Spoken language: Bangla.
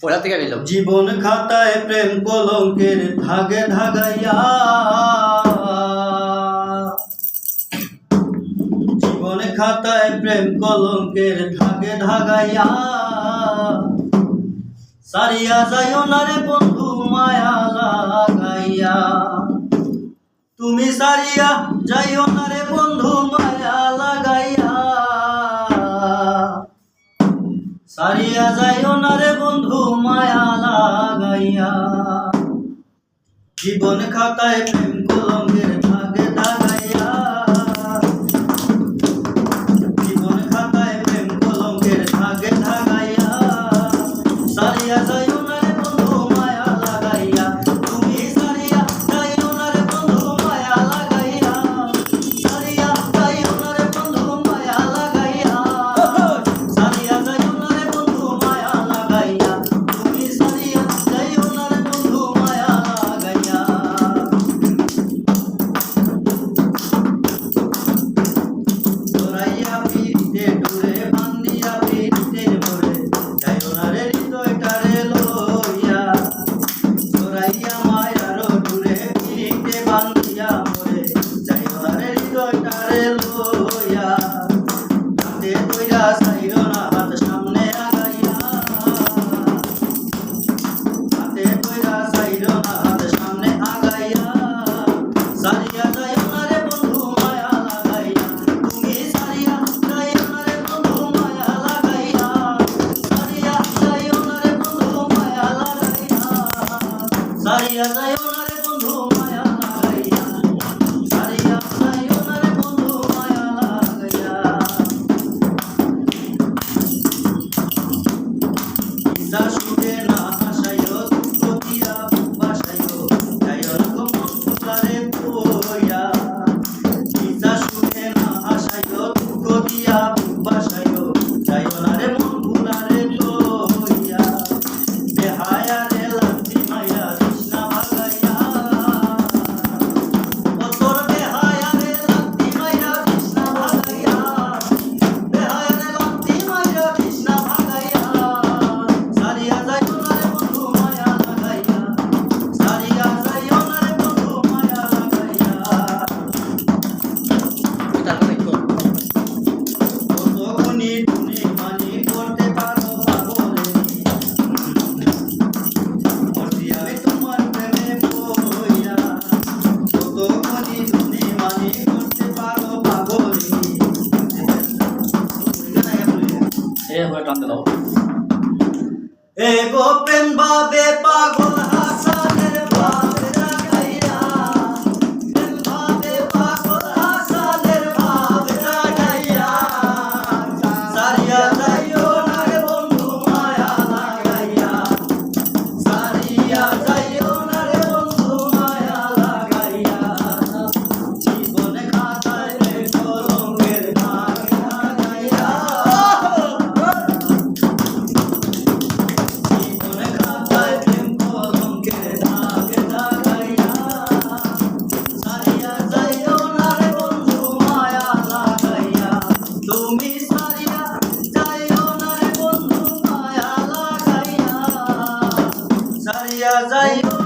কোথা থেকে পেল জীবন খাতায় প্রেম কলঙ্কের ধাগে ধাগাইয়া। জীবন খাতায় প্রেম কলঙ্কের ধাগে ধাগাইয়া। সারিয়া যাইও না রে বন্ধু, মায়া লাগাইয়া। তুমি সারিয়া যাইও না রে বন্ধু, মায়া সারিয়া যাই ওনারে বন্ধু মায়া লাগাইয়া। জীবন খাতায় প্রেম বান্ধিয়া মরে যাইও না রে হৃদয়টারে লইয়া হাতে তৈরা চাইল না, হাত সামনে আগাইয়া। হাতে তৈরা চাইল না, হাত সামনে আগাইয়া। সারিয়া যাইও না রে বন্ধু, মায়া লাগাইয়া। তুমি সারিয়া যাইও না রে বন্ধু, মায়া লাগাইয়া। সারিয়া যাইও না রে বন্ধু, মায়া লাগাইয়া। সারিয়া যাইও না রে বন্ধু mas এ গোপেন বাবে পাগল ছাড়িয়া যাইও